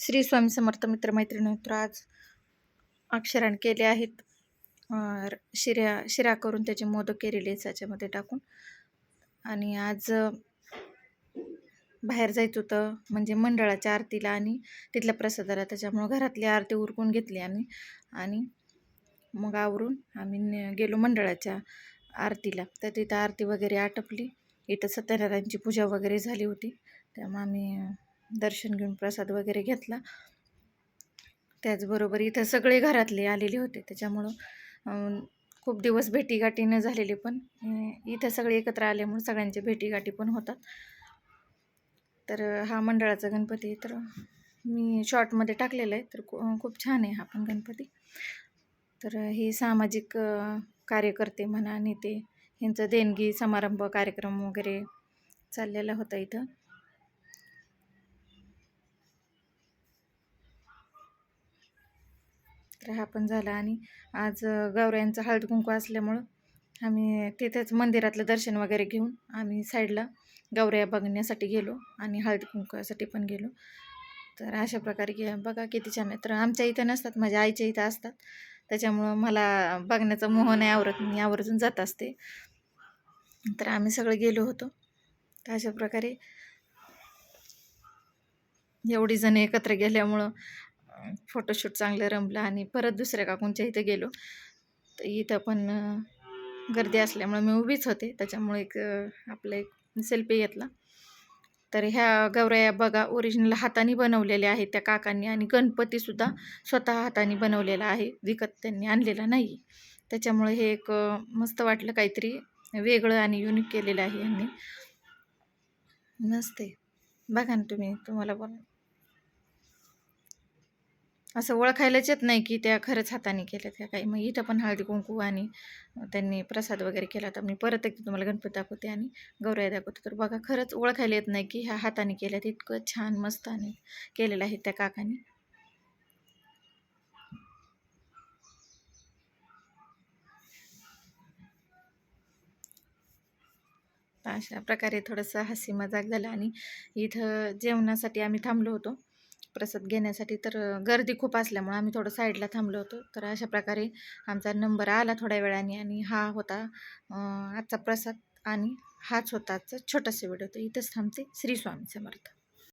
श्री स्वामी समर्थ मित्रमैत्रिणी तर आज अक्षरान केले आहेत. शिऱ्या शिरा करून त्याचे मोदक केलेले त्याच्यामध्ये टाकून. आणि आज बाहेर जायचं होतं म्हणजे मंडळाच्या आरतीला आणि तिथल्या प्रसादाला. त्याच्यामुळं घरातली आरती उरकून घेतली आम्ही. आणि मग आवरून आम्ही न- गेलो मंडळाच्या आरतीला. तर तिथं आरती वगैरे आटपली. इथं सत्यनारायणची पूजा वगैरे झाली होती. त्यामुळे आम्ही दर्शन घेऊन प्रसाद वगैरे घेतला. त्याचबरोबर इथं सगळे घरातले आलेले होते. त्याच्यामुळं खूप दिवस भेटीगाठी न झालेले पण इथं सगळे एकत्र आल्यामुळे सगळ्यांच्या भेटीगाठी पण होतात. तर हा मंडळाचा गणपती तर मी शॉर्टमध्ये टाकलेला आहे. तर खूप छान आहे हा पण गणपती. तर हे ही सामाजिक कार्यकर्ते म्हणा नेते ह्यांचं देणगी समारंभ कार्यक्रम वगैरे चाललेला होता इथं. तर हा पण झाला. आणि आज अ, हळद कुंकू असल्यामुळं आम्ही तिथेच मंदिरातलं दर्शन वगैरे घेऊन आम्ही साईडला गौऱ्या बघण्यासाठी गेलो आणि हळद कुंकूसाठी पण गेलो. तर अशा प्रकारे की बघा किती छान आहे. तर आमच्या इथं नसतात माझ्या आईच्या इथं असतात. त्याच्यामुळं मला बघण्याचा मोह नाही आवरत. मी आवर्जून जात असते. तर आम्ही सगळे गेलो होतो. तर अशा प्रकारे एवढी जण एकत्र गेल्यामुळं फोटोशूट चांगलं रमलं आणि परत दुसऱ्या काकूंच्या इथं गेलो. तर इथं पण गर्दी असल्यामुळे मी उभीच होते. त्याच्यामुळे एक आपलं एक सेल्फी घेतला. तर ह्या गौऱ्या बघा ओरिजिनल हाताने बनवलेल्या आहेत त्या काकांनी आणि गणपतीसुद्धा स्वतः हाताने बनवलेला आहे. विकत त्यांनी आणलेला नाही त्याच्यामुळे हे एक मस्त वाटलं काहीतरी वेगळं आणि युनिक केलेलं आहे यांनी. मस्त आहे. बघा ना तुम्ही तुम्हाला पण. असं ओळखायलाच येत नाही की त्या खरंच हाताने केल्या त्या काही. मग इथं पण हळदी कुंकू आणि त्यांनी प्रसाद वगैरे केला तर मी परत एकदा तुम्हाला गणपती दाखवते आणि गौराई दाखवते. तर बघा खरंच ओळखायला येत नाही की ह्या हाताने केल्यात. इतकं छान मस्त आणि केलेलं आहे त्या काकाने. अशा प्रकारे थोडंसं हसी मजाक झाला आणि इथं जेवणासाठी आम्ही थांबलो होतो. प्रसाद घेण्यासाठी तर गर्दी खूप असल्यामुळं आम्ही थोडं साईडला थांबलो होतो. तर अशा प्रकारे आमचा नंबर आला थोड्या वेळाने आणि हा होता आजचा प्रसाद आणि हाच होता आजचा छोटासा व्हिडिओ. तर इथंच थांबते. श्री स्वामी समर्थ.